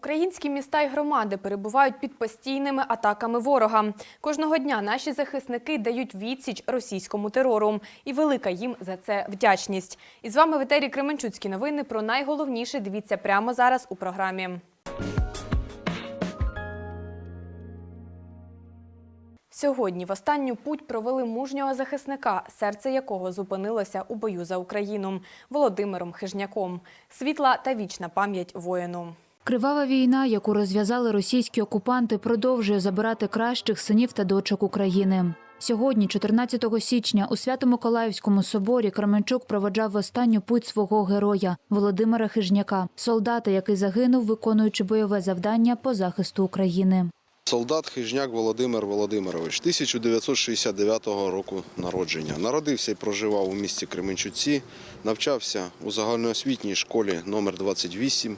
Українські міста й громади перебувають під постійними атаками ворога. Кожного дня наші захисники дають відсіч російському терору. І велика їм за це вдячність. І з вами в етері Кременчуцькі новини про найголовніше дивіться прямо зараз у програмі. Сьогодні в останню путь провели мужнього захисника, серце якого зупинилося у бою за Україну Володимиром Хижняком. Світла та вічна пам'ять воїну. Кривава війна, яку розв'язали російські окупанти, продовжує забирати кращих синів та дочок України. Сьогодні, 14 січня, у Свято-Миколаївському соборі Кременчук проведжав останню путь свого героя Володимира Хижняка, солдата, який загинув, виконуючи бойове завдання по захисту України. Солдат Хижняк Володимир Володимирович, 1969 року народження. Народився і проживав у місті Кременчуці, навчався у загальноосвітній школі номер 28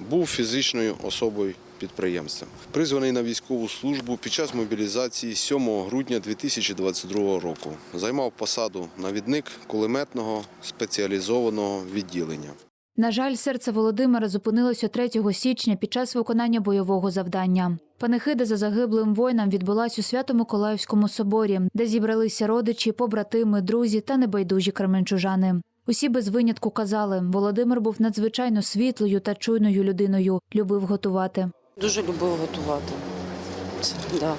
був фізичною особою підприємства. Призваний на військову службу під час мобілізації 7 грудня 2022 року. Займав посаду навідник кулеметного спеціалізованого відділення. На жаль, серце Володимира зупинилося 3 січня під час виконання бойового завдання. Панихида за загиблим воїнам відбулась у Свято-Миколаївському соборі, де зібралися родичі, побратими, друзі та небайдужі кременчужани. Усі без винятку казали, Володимир був надзвичайно світлою та чуйною людиною, любив готувати. Дуже любив готувати. Да.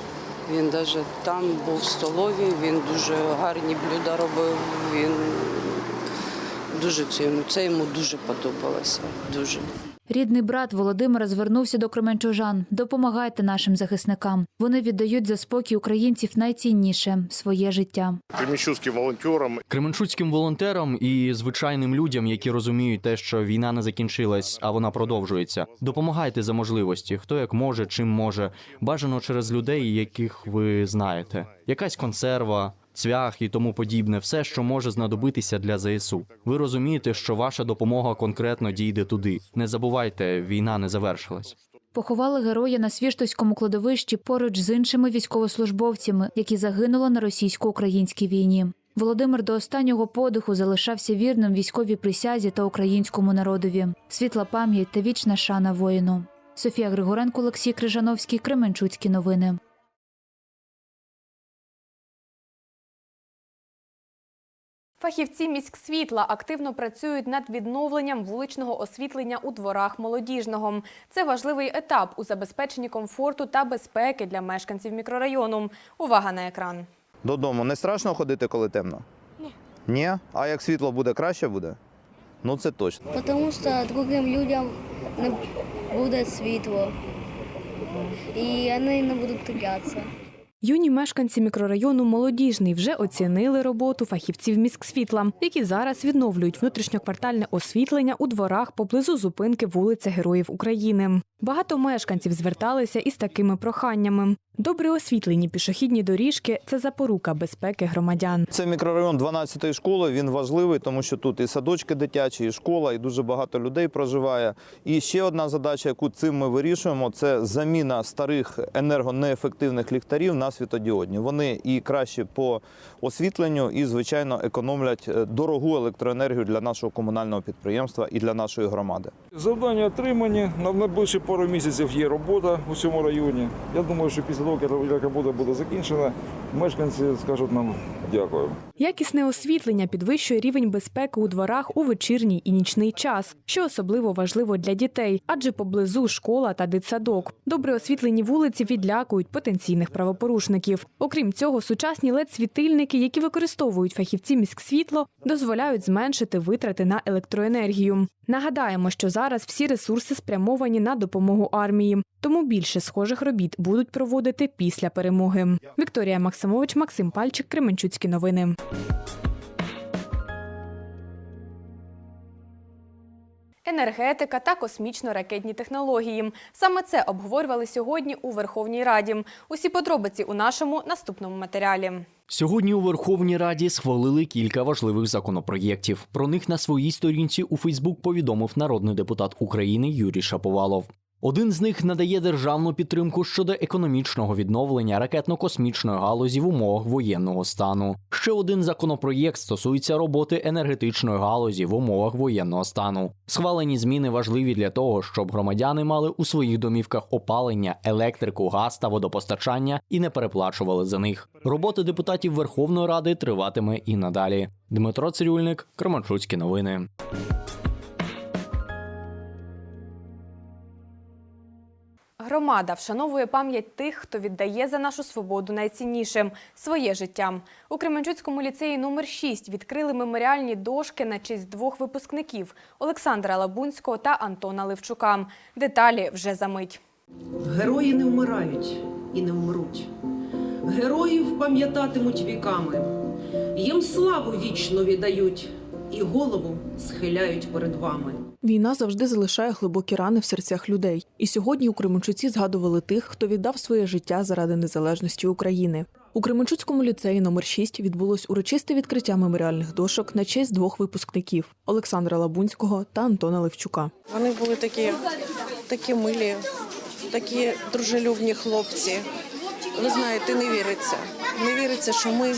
Він навіть там був в столові, він дуже гарні блюда робив. Він дуже це йому, це йому дуже подобалося. Дуже. Рідний брат Володимира звернувся до кременчужан. Допомагайте нашим захисникам. Вони віддають за спокій українців найцінніше своє життя. кременчуцьким волонтерам Кременчуцьким волонтерам і звичайним людям, які розуміють те, що війна не закінчилась, а вона продовжується. Допомагайте за можливості, хто як може, чим може. Бажано через людей, яких ви знаєте. Якась консерва, цвях і тому подібне, все, що може знадобитися для ЗСУ. Ви розумієте, що ваша допомога конкретно дійде туди. Не забувайте, війна не завершилась. Поховали героя на Свіштовському кладовищі поруч з іншими військовослужбовцями, які загинули на російсько-українській війні. Володимир до останнього подиху залишався вірним військовій присязі та українському народові. Світла пам'ять та вічна шана воїну. Софія Григоренко, Олексій Крижановський, Кременчуцькі новини. Фахівці міськсвітла активно працюють над відновленням вуличного освітлення у дворах молодіжного. Це важливий етап у забезпеченні комфорту та безпеки для мешканців мікрорайону. Увага на екран. Додому не страшно ходити, коли темно? Ні. Ні? А як світло буде, краще буде? Ну це точно. Тому що другим людям не буде світло. І вони не будуть тулятися. Юні мешканці мікрорайону Молодіжний вже оцінили роботу фахівців міськсвітла, які зараз відновлюють внутрішньоквартальне освітлення у дворах поблизу зупинки вулиця Героїв України. Багато мешканців зверталися із такими проханнями. Добре освітлені пішохідні доріжки це запорука безпеки громадян. Це мікрорайон 12-ї школи. Він важливий, тому що тут і садочки дитячі, і школа, і дуже багато людей проживає. І ще одна задача, яку цим ми вирішуємо, це заміна старих енергонеефективних ліхтарів на світодіодні. Вони і краще по освітленню, і звичайно економлять е, дорогу електроенергію для нашого комунального підприємства і для нашої громади. Завдання отримані. На найближчі пару місяців є робота у цьому районі. Я думаю, що після того, як робота буде закінчена, мешканці скажуть нам дякую. Якісне освітлення підвищує рівень безпеки у дворах у вечірній і нічний час, що особливо важливо для дітей, адже поблизу школа та дитсадок. Добре освітлені вулиці відлякують потенційних правопорушників. Окрім цього, сучасні led світильники які використовують фахівці міськсвітло, дозволяють зменшити витрати на електроенергію. Нагадаємо, що зараз всі ресурси спрямовані на допомогу армії, тому більше схожих робіт будуть проводити після перемоги. Вікторія Максимович, Максим Пальчик, Кременчуцькі новини. Енергетика та космічно-ракетні технології. Саме це обговорювали сьогодні у Верховній Раді. Усі подробиці у нашому наступному матеріалі. Сьогодні у Верховній Раді схвалили кілька важливих законопроєктів. Про них на своїй сторінці у Фейсбук повідомив народний депутат України Юрій Шаповалов. Один з них надає державну підтримку щодо економічного відновлення ракетно-космічної галузі в умовах воєнного стану. Ще один законопроєкт стосується роботи енергетичної галузі в умовах воєнного стану. Схвалені зміни важливі для того, щоб громадяни мали у своїх домівках опалення, електрику, газ та водопостачання і не переплачували за них. Робота депутатів Верховної Ради триватиме і надалі. Дмитро Цирюльник, Кременчуцькі новини. Громада вшановує пам'ять тих, хто віддає за нашу свободу найціннішим своє життя. У Кременчуцькому ліцеї номер 6 відкрили меморіальні дошки на честь двох випускників Олександра Лабунського та Антона Левчука. Деталі вже за мить. Герої не вмирають і не вмруть. Героїв пам'ятатимуть віками, їм славу вічно віддають і голову схиляють перед вами. Війна завжди залишає глибокі рани в серцях людей. І сьогодні у Кременчуці згадували тих, хто віддав своє життя заради незалежності України. У Кременчуцькому ліцеї номер 6 відбулось урочисте відкриття меморіальних дошок на честь двох випускників Олександра Лабунського та Антона Левчука. Вони були такі, такі милі, такі дружелюбні хлопці. Ви знаєте, не віриться. Не віриться, що ми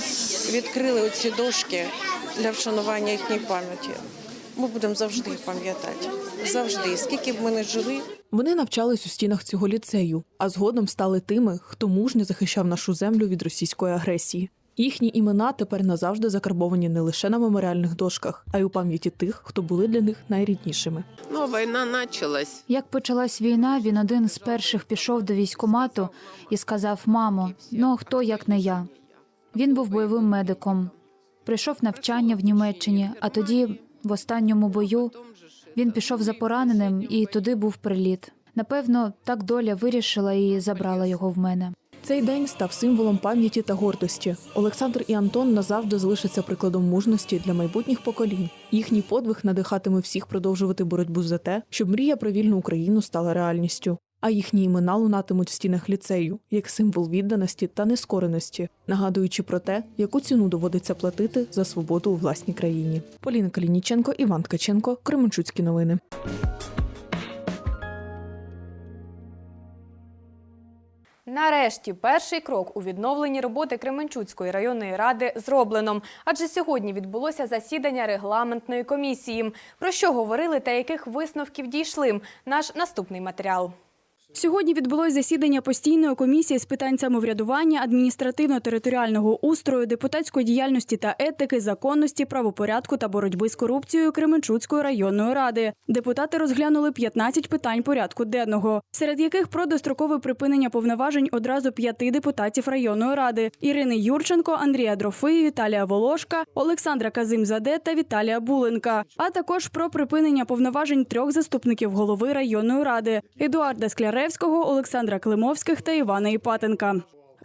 відкрили оці дошки для вшанування їхньої пам'яті. Ми будемо завжди їх пам'ятати. Завжди. Скільки б ми не жили, Вони навчались у стінах цього ліцею, а згодом стали тими, хто мужньо захищав нашу землю від російської агресії. Їхні імена тепер назавжди закарбовані не лише на меморіальних дошках, а й у пам'яті тих, хто були для них найріднішими. Ну, война началась. Як почалась війна, він один з перших пішов до військкомату і сказав: Мамо, ну хто як не я? Він був бойовим медиком. Прийшов навчання в Німеччині, а тоді, в останньому бою, він пішов за пораненим, і туди був приліт. Напевно, так доля вирішила і забрала його в мене. Цей день став символом пам'яті та гордості. Олександр і Антон назавжди залишаться прикладом мужності для майбутніх поколінь. Їхній подвиг надихатиме всіх продовжувати боротьбу за те, щоб мрія про вільну Україну стала реальністю. А їхні імена лунатимуть в стінах ліцею як символ відданості та нескореності, нагадуючи про те, яку ціну доводиться платити за свободу у власній країні. Поліна Калініченко, Іван Ткаченко, Кременчуцькі новини. Нарешті перший крок у відновленні роботи Кременчуцької районної ради зроблено. Адже сьогодні відбулося засідання регламентної комісії. Про що говорили та яких висновків дійшли? Наш наступний матеріал. Сьогодні відбулось засідання постійної комісії з питань самоврядування, адміністративно-територіального устрою, депутатської діяльності та етики, законності, правопорядку та боротьби з корупцією Кременчуцької районної ради. Депутати розглянули 15 питань порядку денного, серед яких про дострокове припинення повноважень одразу п'яти депутатів районної ради: Ірини Юрченко, Андрія Дрофи, Віталія Волошка, Олександра Казимзаде та Віталія Буленка, а також про припинення повноважень трьох заступників голови районної ради Едуарда Скляревського, Олександра Климовських та Івана Іпатенка.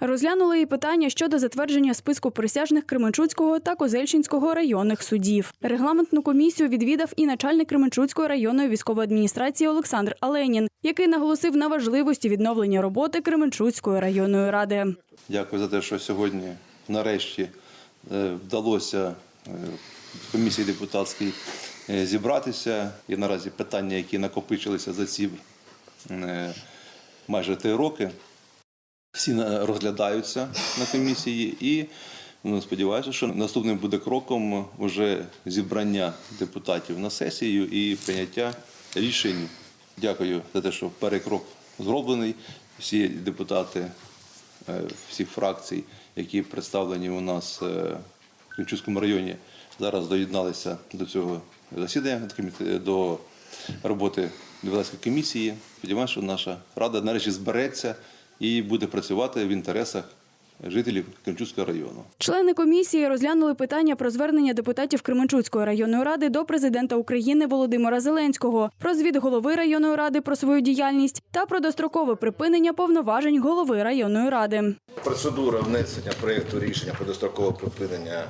Розглянули і питання щодо затвердження списку присяжних Кременчуцького та Козельчинського районних судів. Регламентну комісію відвідав і начальник Кременчуцької районної військової адміністрації Олександр Аленін, який наголосив на важливості відновлення роботи Кременчуцької районної ради. Дякую за те, що сьогодні нарешті е, вдалося е, комісії депутатській е, зібратися. І наразі питання, які накопичилися за ці майже три роки, всі розглядаються на комісії і ну, сподіваюся, що наступним буде кроком вже зібрання депутатів на сесію і прийняття рішень. Дякую за те, що перший крок зроблений. Всі депутати е, всіх фракцій, які представлені у нас е, в Кримчуцькому районі, зараз доєдналися до цього засідання до роботи депутатської комісії. Сподіваюся, що наша рада нарешті збереться і буде працювати в інтересах жителів Кримчуцького району. Члени комісії розглянули питання про звернення депутатів Кременчуцької районної ради до президента України Володимира Зеленського, про звіт голови районної ради про свою діяльність та про дострокове припинення повноважень голови районної ради. Процедура внесення проєкту рішення про дострокове припинення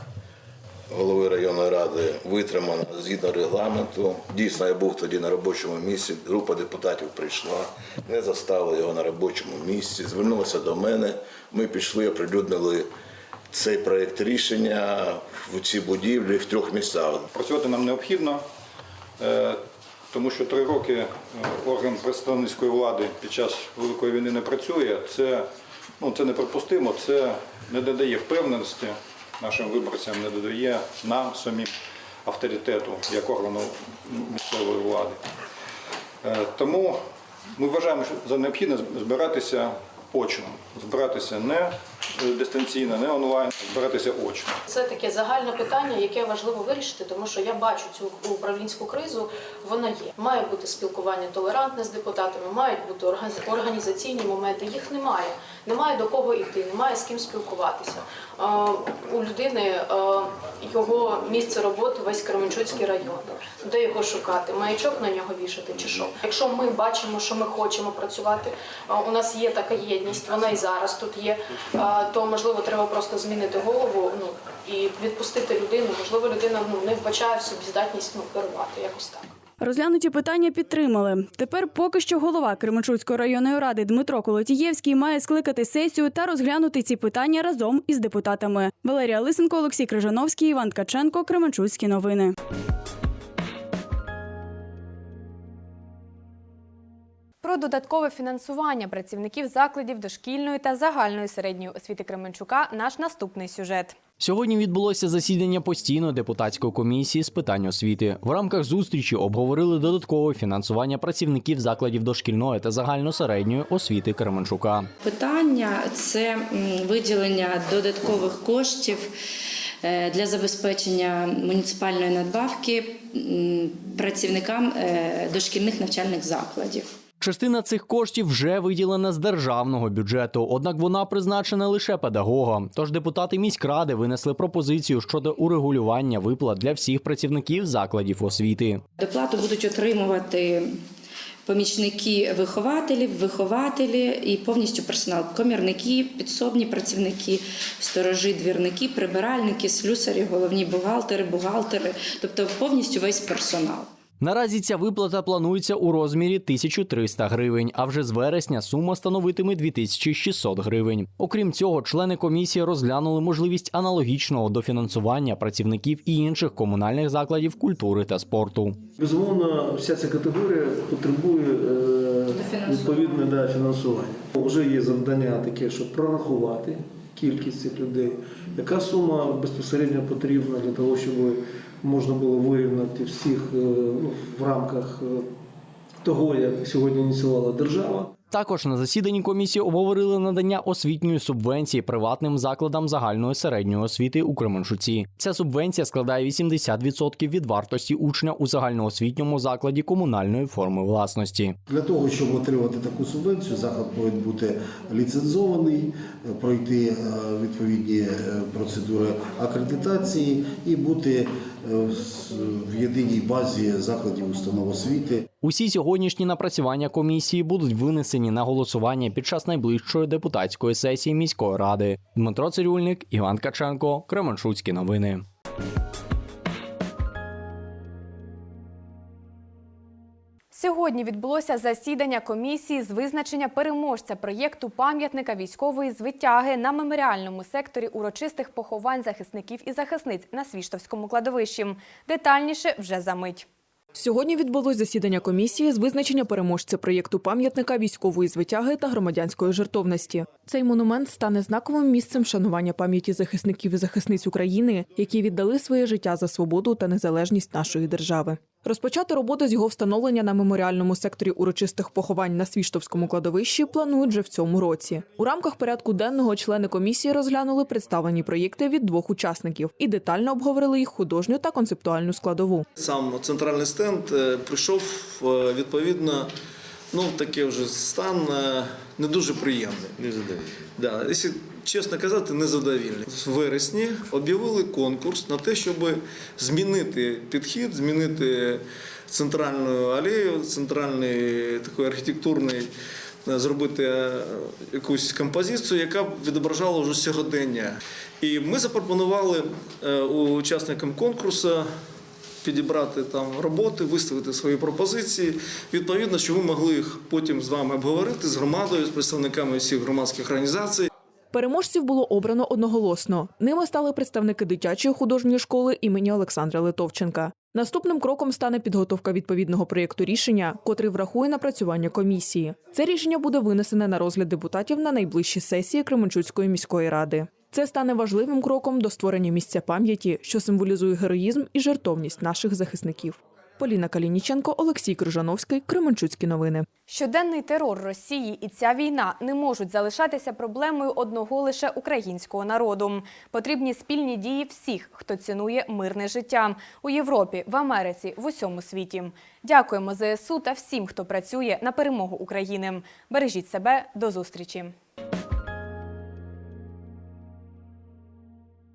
голови районної ради витримана згідно регламенту. Дійсно, я був тоді на робочому місці. Група депутатів прийшла, не заставили його на робочому місці, звернулися до мене. Ми пішли, оприлюднили цей проєкт рішення в цій будівлі в трьох місцях. Працювати нам необхідно. Е, тому що три роки е, орган представницької влади під час Великої війни не працює. Це, ну, це неприпустимо, це не додає впевненості нашим виборцям, не додає нам самим авторитету як органу місцевої влади. Е, Тому ми вважаємо що за необхідне збиратися очно, збиратися не е, дистанційно, не онлайн, а збиратися очно. Це таке загальне питання, яке важливо вирішити, тому що я бачу цю управлінську кризу. Вона є. Має бути спілкування толерантне з депутатами, мають бути органі- організаційні моменти. Їх немає. Немає до кого йти, немає з ким спілкуватися. Е, У людини е, його місце роботи весь Кременчуцький район. Де його шукати? Маячок на нього вішати чи що? Якщо ми бачимо, що ми хочемо працювати, е, у нас є така єдність, вона і зараз тут є. То можливо треба просто змінити голову ну і відпустити людину. Можливо, людина ну не вбачає в собі здатність ну керувати якось так. Розглянуті питання підтримали. Тепер поки що голова Кременчуцької районної ради Дмитро Колотієвський має скликати сесію та розглянути ці питання разом із депутатами. Валерія Лисенко, Олексій Крижановський, Іван Ткаченко, Кременчуцькі новини. Про додаткове фінансування працівників закладів дошкільної та загальної середньої освіти Кременчука наш наступний сюжет. Сьогодні відбулося засідання постійної депутатської комісії з питань освіти. В рамках зустрічі обговорили додаткове фінансування працівників закладів дошкільної та загальносередньої освіти Кременчука. Питання це виділення додаткових коштів е, для забезпечення муніципальної надбавки працівникам е, дошкільних навчальних закладів. Частина цих коштів вже виділена з державного бюджету, однак вона призначена лише педагогам. Тож депутати міськради винесли пропозицію щодо урегулювання виплат для всіх працівників закладів освіти. Доплату будуть отримувати помічники вихователів, вихователі і повністю персонал. Комірники, підсобні працівники, сторожі, двірники, прибиральники, слюсарі, головні бухгалтери, бухгалтери, тобто повністю весь персонал. Наразі ця виплата планується у розмірі 1300 гривень, а вже з вересня сума становитиме 2600 гривень. Окрім цього, члени комісії розглянули можливість аналогічного дофінансування працівників і інших комунальних закладів культури та спорту. Безумовно, вся ця категорія потребує е, відповідне да, фінансування. Вже є завдання таке, щоб прорахувати кількість цих людей, яка сума безпосередньо потрібна для того, щоб можна було вирівняти всіх е, ну, в рамках е, того, як сьогодні ініціювала держава. Також на засіданні комісії обговорили надання освітньої субвенції приватним закладам загальної середньої освіти у Кременчуці. Ця субвенція складає 80% від вартості учня у загальноосвітньому закладі комунальної форми власності. Для того, щоб отримати таку субвенцію, заклад повинен бути ліцензований, е, пройти відповідні процедури акредитації і бути в- в єдиній базі закладів установ освіти. Усі сьогоднішні напрацювання комісії будуть винесені на голосування під час найближчої депутатської сесії міської ради. Дмитро Цирюльник, Іван Каченко, Кременчуцькі новини. Сьогодні відбулося засідання комісії з визначення переможця проєкту пам'ятника військової звитяги на меморіальному секторі урочистих поховань захисників і захисниць на Свіштовському кладовищі. Детальніше вже за мить. Сьогодні відбулось засідання комісії з визначення переможця проєкту пам'ятника військової звитяги та громадянської жертовності. Цей монумент стане знаковим місцем вшанування пам'яті захисників і захисниць України, які віддали своє життя за свободу та незалежність нашої держави. Розпочати роботу з його встановлення на меморіальному секторі урочистих поховань на Свіштовському кладовищі планують вже в цьому році. У рамках порядку денного члени комісії розглянули представлені проєкти від двох учасників і детально обговорили їх художню та концептуальну складову. Сам центральний стенд е, прийшов е, відповідно, ну такий вже стан е, не дуже приємний. Незадовільний. Да, якщо чесно казати, незадовільний. В вересні об'явили конкурс на те, щоб змінити підхід, змінити центральну алею, центральний такий архітектурний. е, Зробити е, якусь композицію, яка б відображала вже сьогодення. І ми запропонували е, учасникам конкурсу підібрати там роботи, виставити свої пропозиції. Відповідно, що ми могли їх потім з вами обговорити з громадою, з представниками всіх громадських організацій. Переможців було обрано одноголосно. Ними стали представники дитячої художньої школи імені Олександра Литовченка. Наступним кроком стане підготовка відповідного проєкту рішення, котрий врахує напрацювання комісії. Це рішення буде винесене на розгляд депутатів на найближчі сесії Кременчуцької міської ради. Це стане важливим кроком до створення місця пам'яті, що символізує героїзм і жертовність наших захисників. Поліна Калініченко, Олексій Крижановський, Кременчуцькі новини. Щоденний терор Росії і ця війна не можуть залишатися проблемою одного лише українського народу. Потрібні спільні дії всіх, хто цінує мирне життя у Європі, в Америці, в усьому світі. Дякуємо ЗСУ та всім, хто працює на перемогу України. Бережіть себе до зустрічі.